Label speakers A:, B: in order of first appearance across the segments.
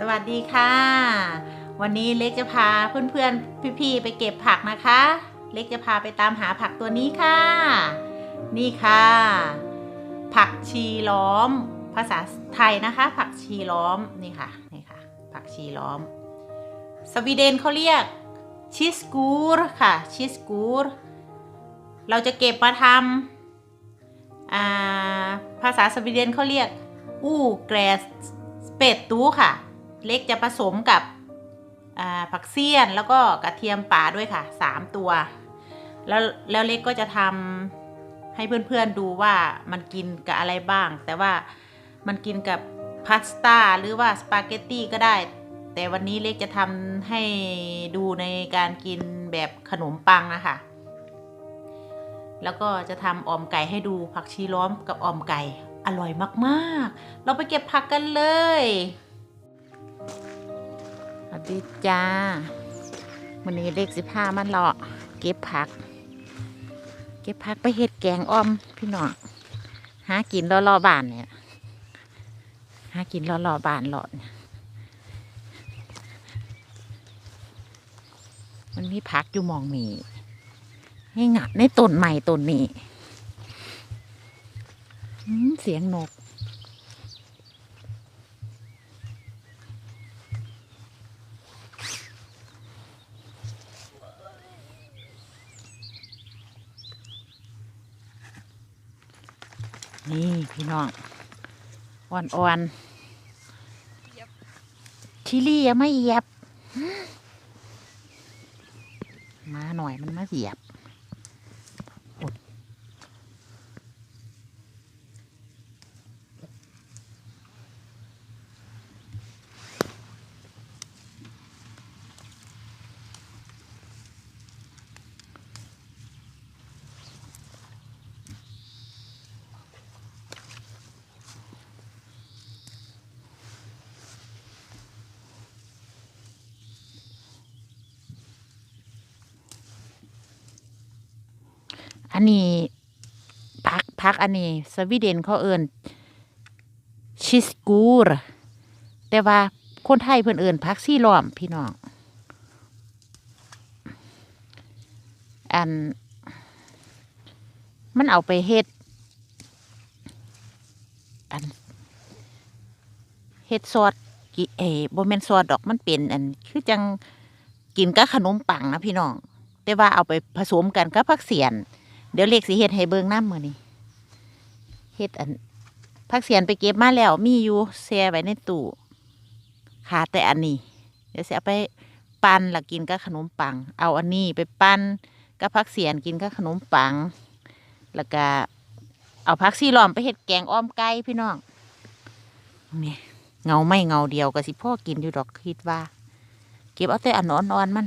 A: สวัสดีค่ะ วันนี้เล็กจะพาเพื่อนๆพี่ๆไปเก็บผักนะคะ เล็กจะพาไปตามหาผักตัวนี้ค่ะ นี่ค่ะ ผักชีล้อม ภาษาไทยนะคะ ผักชีล้อมนี่ค่ะนี่ค่ะ ผักชีล้อม สวีเดนเขาเรียกชิสกูร์ค่ะชิสกูร์เราจะเก็บมาทำอ่าภาษาสวีเดนเขาเรียก อู้แกรสเปดตู้ค่ะ เล็กจะผสมกับผักเสี้ยนแล้วก็กระเทียมป่าด้วยค่ะสามตัว แล้วแล้วเล็กก็จะทำให้เพื่อนๆดูว่ามันกินกับอะไรบ้าง แต่ว่ามันกินกับพาสต้าหรือว่าสปาเกตตี้ก็ได้ แต่วันนี้เล็กจะทำให้ดูในการกินแบบขนมปังนะคะ แล้วก็จะทำออมไก่ให้ดูผักชีล้อมกับออมไก่อร่อยมากๆ เราไปเก็บผักกันเลย วัสดีจ้าวันนี้เล็กสิบห้ามันเลาะเก็บผัก เก็บผักไปเห็ดแกงอ้อมพี่น้องหากินรอๆบ้านเนี่ยหากินรอๆบ้านเลาะเนี่ยมันมีผักอยู่มองมีให้งัดในต้นใหม่ต้นนี้เสียงนก นี่ พี่น้องอ่อนๆชิลี่ยังไม่เหยียบมาหน่อยมันมาเหยียบ อันนี้พักพักอันนี้ สวีเดนเขาเอินชิสกูร์แต่ว่าคนไทยเพิ่อนเอินพักซี่ล้อมพี่น้อง อัน มันเอาไปเฮ็ด อันเฮ็ดซอสกิเอ๋บ่แม่นซอสดอกมันเป็นอันคือจังกินกับขนมปังนะพี่น้อง แต่ว่าเอาไปผสมกันกับผักเสียน เดี๋ยวเล็กสิเฮ็ดให้เบิงน้ำมือนี้เฮ็ดอันผักเสียนไปเก็บมาแล้ว มีอยู่แช่ไว้ในตู้ขาแต่อันนี้ เดี๋ยวสิเอาไปปั้นแล้วกินกับขนมปัง เอาอันนี้ไปปั้นกับผักเสียนกินกับขนมปัง แล้วก็เอาผักซีล้อมไปเฮ็ดแกงอ้อมไก่พี่น้องนี่เงาไม่เงาเดียวก็สิพ่อกินอยู่ดอกคิดว่า เก็บเอาแต่อันอ่อนๆมัน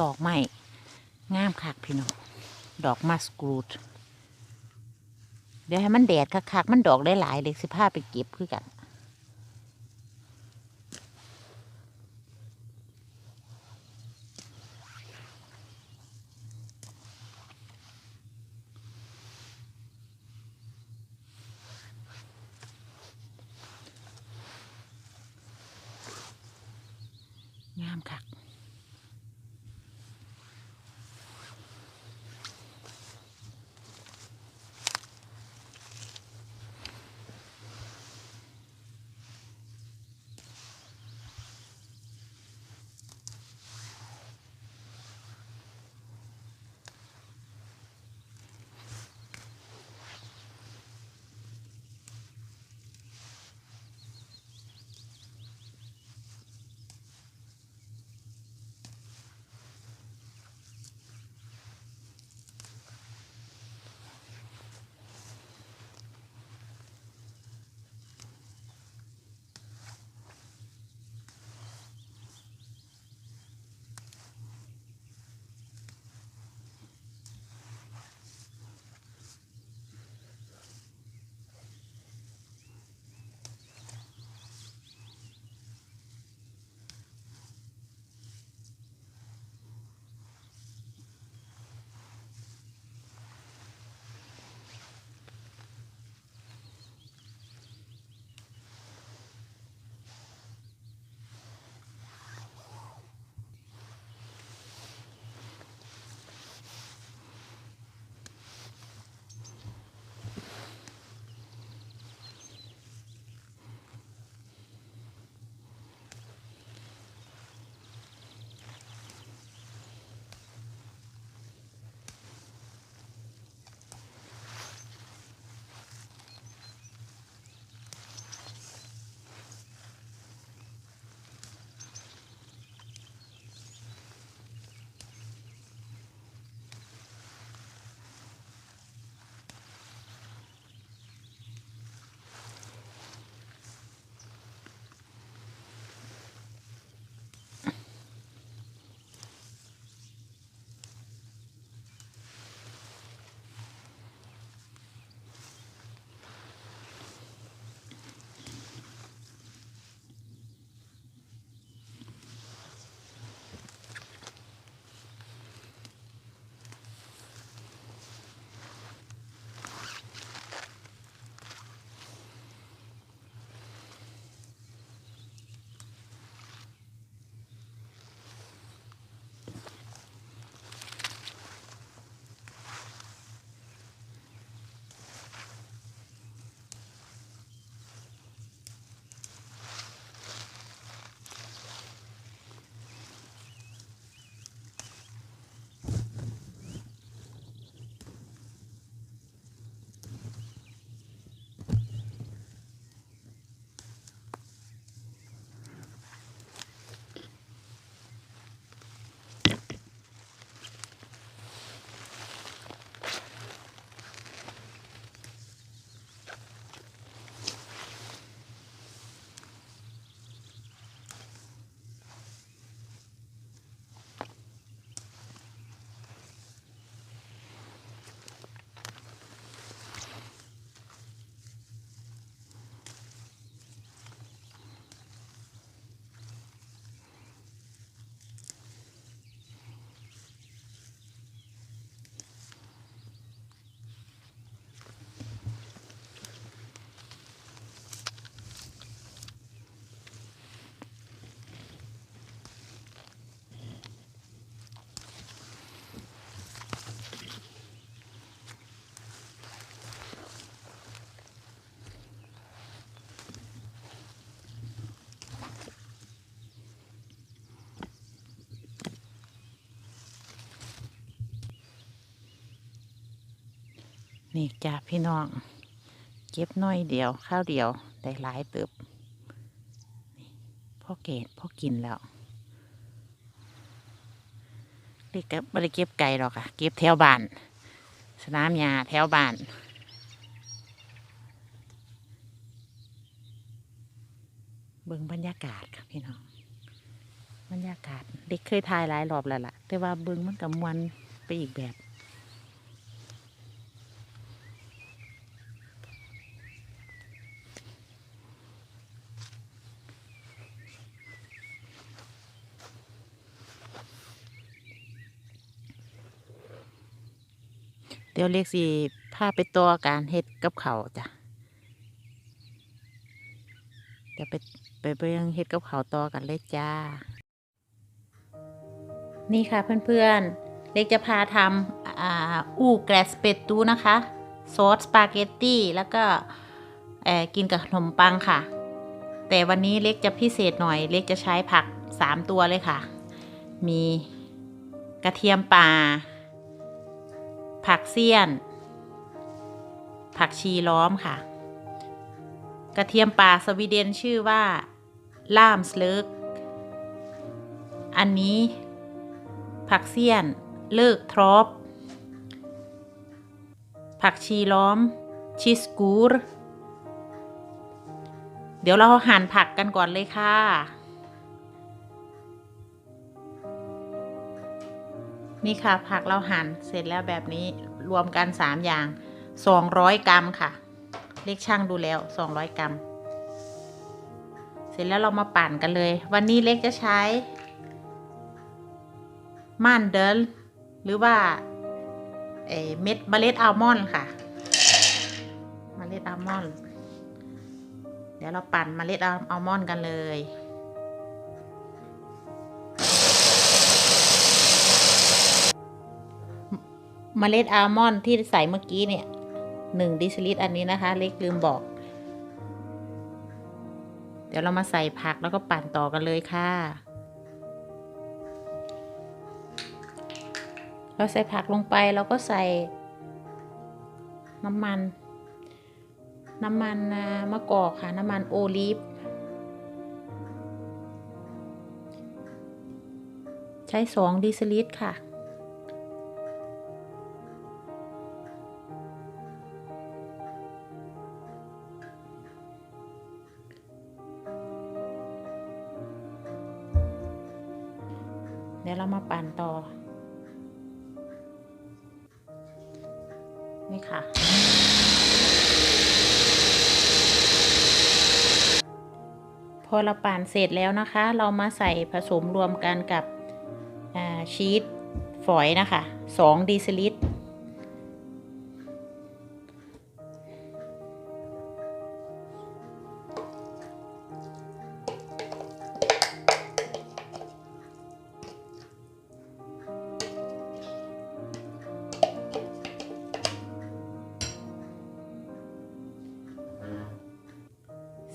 A: ดอกไม้งามคักพี่น้องดอกมัสกรูด เดี๋ยวให้มันแดดคักๆมันดอกได้หลายเด็กสิพาไปเก็บคือกันงามคัก นี่จ้าพี่น้อง เก็บน้อยเดียว ข้าวเดียว ได้หลายเติบพ่อเกดพ่อกินแล้วเด็กก็ไม่ได้เก็บไก่หรอกอะเก็บแถวบ้าน สนามหญ้าแถวบ้านเบิ่งบรรยากาศค่ะพี่น้อง บรรยากาศ เด็กเคยถ่ายหลายรอบแล้วล่ะ แต่ว่าเบิงมันกับมวนไปอีกแบบ เดี๋ยวเล็กสิพาไปตัวการเฮ็ดกับเขาจ้ะเดี๋ยวไปไปเบิ่งเฮ็ดกับเขาต่อกันเลยจ้า นี่ค่ะเพื่อนๆ เล็กจะพาทำอ่าอูแกรสเป็ดตูนะคะ ซอสสปาเกตตี้แล้วก็เออกินกับขนมปังค่ะ แต่วันนี้เล็กจะพิเศษหน่อย เล็กจะใช้ผัก 3 ตัวเลยค่ะ มีกระเทียมป่า ผักเสี้ยน ผักชีล้อมค่ะ กระเทียมป่าสวีเดนชื่อว่าล่ามสเลิก อันนี้ ผักเสี้ยน เลิกทรอปผักชีล้อม ชิสกูรเดี๋ยวเราหั่นผักกันก่อนเลยค่ะ นี่ค่ะผักเราหั่นเสร็จแล้วแบบนี้รวมกัน 3 อย่าง 200 กรัมค่ะ เลขช่างดูแล้ว 200 กรัม เสร็จแล้วเรามาปั่นกันเลย วันนี้เล็กจะใช้ ม่านเดิลหรือว่าเอ่เม็ดเมล็ดอัลมอนด์ค่ะเมล็ดอัลมอนด์เดี๋ยวเราปั่นเมล็ดอัลมอนด์กันเลย เมล็ดอัลมอนด์ที่ใส่เมื่อกี้เนี่ยหนึ่งดิสลิตรอันนี้นะคะ เล็กลืมบอก เดี๋ยวเรามาใส่ผักแล้วก็ปั่นต่อกันเลยค่ะ เราใส่ผักลงไปเราก็ใส่ น้ำมัน น้ำมันมะกอกค่ะ น้ำมันโอลีฟใช้สองดิสลิตรค่ะ เราปั่นเสร็จแล้วนะคะ เรามาใส่ผสมรวมกันกับชีสฝอยนะคะ2ดีซิลิ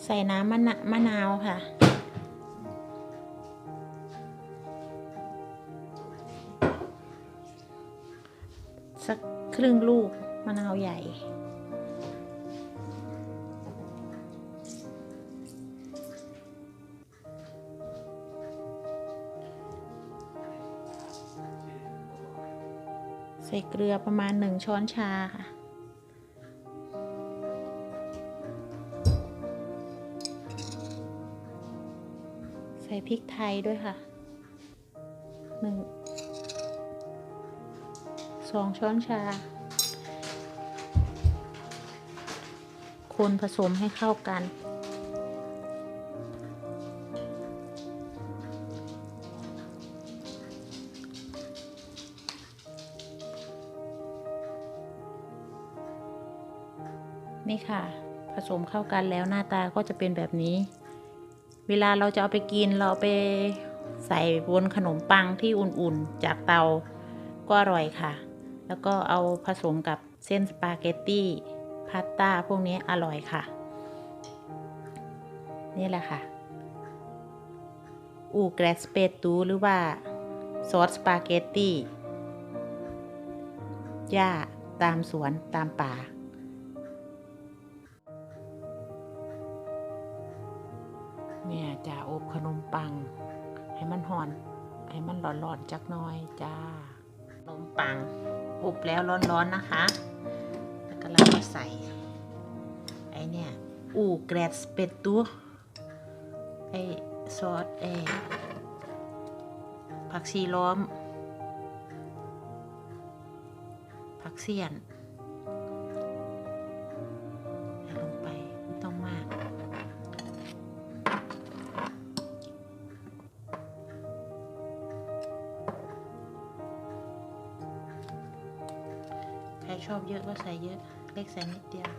A: ใส่น้ำมะนมะนาวค่ะ สักครึ่งลูกมะนาวใหญ่ใส่เกลือประมาณหนึ่งช้อนชาค่ะ พริกไทยด้วยค่ะหนึ่งสองช้อนชา คนผสมให้เข้ากัน นี่ค่ะ ผสมเข้ากันแล้วหน้าตาก็จะเป็นแบบนี้ เวลาเราจะเอาไปกินเราเอาไปใส่บนขนมปังที่อุ่นๆ จากเตาก็อร่อยค่ะ แล้วก็เอาผสมกับเส้นสปาเกตตี้พาสต้าพวกนี้อร่อยค่ะ นี่แหละค่ะ อูแกรสเปตูหรือว่าซอสสปาเกตตี้หญ้าตามสวนตามป่า แม่จะอบขนมปัง ให้มันหอน ให้มันร้อนๆจักหน้อยจ้าขนมปังอบแล้วร้อนๆนะคะ แล้วก็เราก็ใส่ ไอเนี่ย อูแกรสเป็ดตัวไอซอสไอผักชีล้อม ผักเสียน ใส่เยอะ เล็กใส่นิดเดียว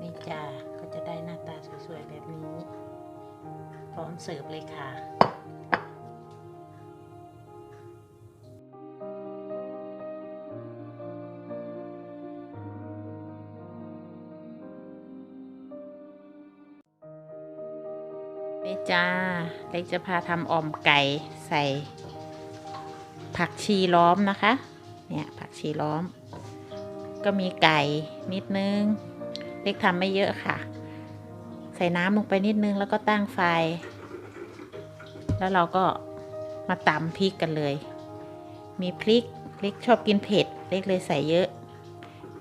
A: นี่จ้าก็จะได้หน้าตาสวยๆแบบนี้ พร้อมเสิร์ฟเลยค่ะ จ้า เล็กจะพาทำออมไก่ใส่ ผักชีล้อมนะคะ เนี่ยผักชีล้อม ก็มีไก่นิดนึง เล็กทำไม่เยอะค่ะ ใส่น้ำลงไปนิดนึงแล้วก็ตั้งไฟ แล้วเราก็มาตำพริกกันเลย มีพริก เล็กชอบกินเผ็ด เล็กเลยใส่เยอะ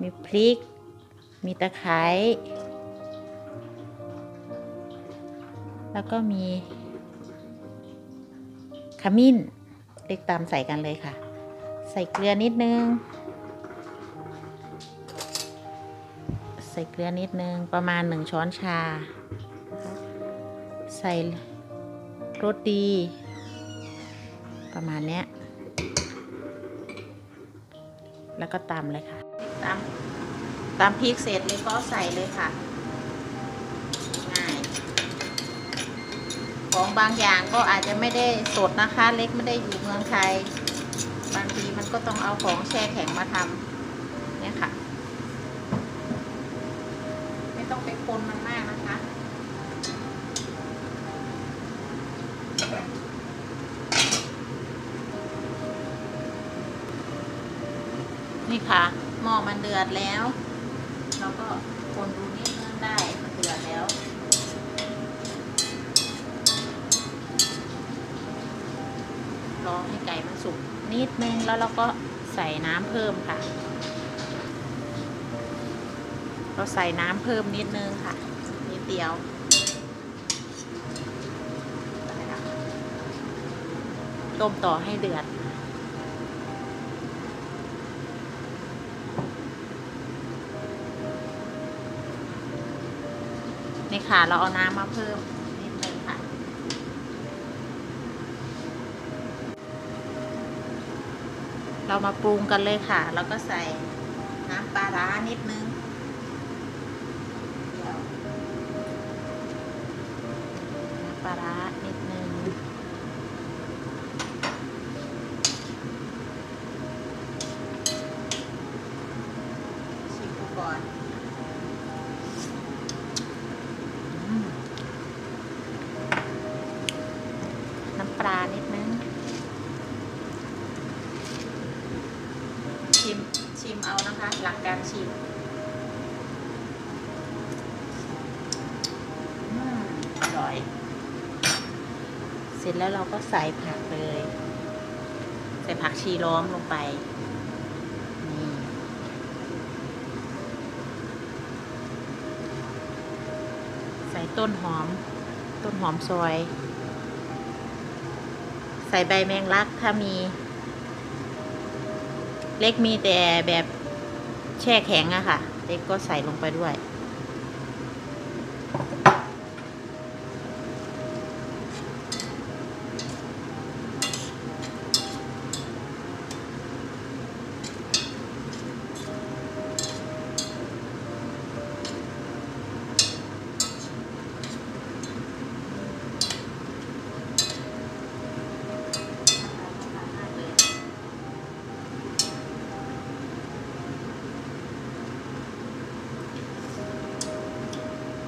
A: มีพริก มีตะไคร้ แล้วก็มีขมิ้นเล็กตามใส่กันเลยค่ะ ใส่เกลือนิดนึง ใส่เกลือนิดนึงประมาณหนึ่งช้อนชา ใส่รสดี ประมาณเนี้ย แล้วก็ตำเลยค่ะตำตำพริกเสร็จเลยก็ใส่เลยค่ะ ง่าย ของบางอย่างก็อาจจะไม่ได้สดนะคะ เล็กไม่ได้อยู่เมืองไทย บางทีมันก็ต้องเอาของแช่แข็งมาทำเนี่ยค่ะ ไม่ต้องไปคนมันมากนะคะนี่ค่ะหม้อมันเดือดแล้ว นึงแล้วเราก็ใส่น้ำเพิ่มค่ะ เราใส่น้ำเพิ่มนิดนึงค่ะ นิดเดียวต้มต่อให้เดือด นี่ค่ะ เราเอาน้ำมาเพิ่มนิดนึงค่ะ เรามาปรุงกันเลยค่ะ แล้วก็ใส่น้ำปลาร้านิดนึงเดี๋ยวน้ำปลาร้านิดนึง ชิมดูก่อนอืมน้ำปลานิดนึง ชิม ชิมเอานะคะ หลั การชิมอืมอร่อย เสร็จแล้วเราก็ใส่ผักเลย ใส่ผักชีล้อมลงไปนี่ใส่ต้นหอม ต้นหอมซอย ใส่ใบแมงลักถ้ามี เล็กมีแต่แบบ แช่แข็งอะค่ะเล็กก็ใส่ลงไปด้วย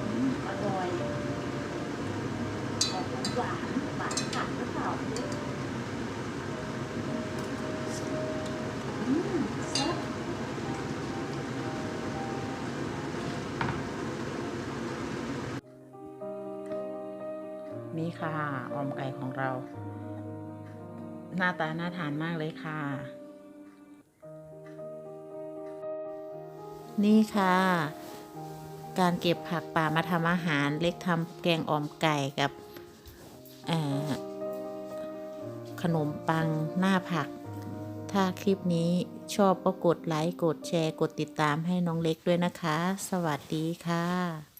A: อืมอร่อยออกหวานหวานขัดหรือเปล่าอืมแซ่บ นี่ค่ะออมไก่ของเรา หน้าตาน่าทานมากเลยค่ะ นี่ค่ะ การเก็บผักป่ามาทำอาหารเล็กทำแกงออมไก่กับขนมปังหน้าผัก ถ้าคลิปนี้ชอบก็กดไลค์ กดแชร์ กดติดตามให้น้องเล็กด้วยนะคะ สวัสดีค่ะ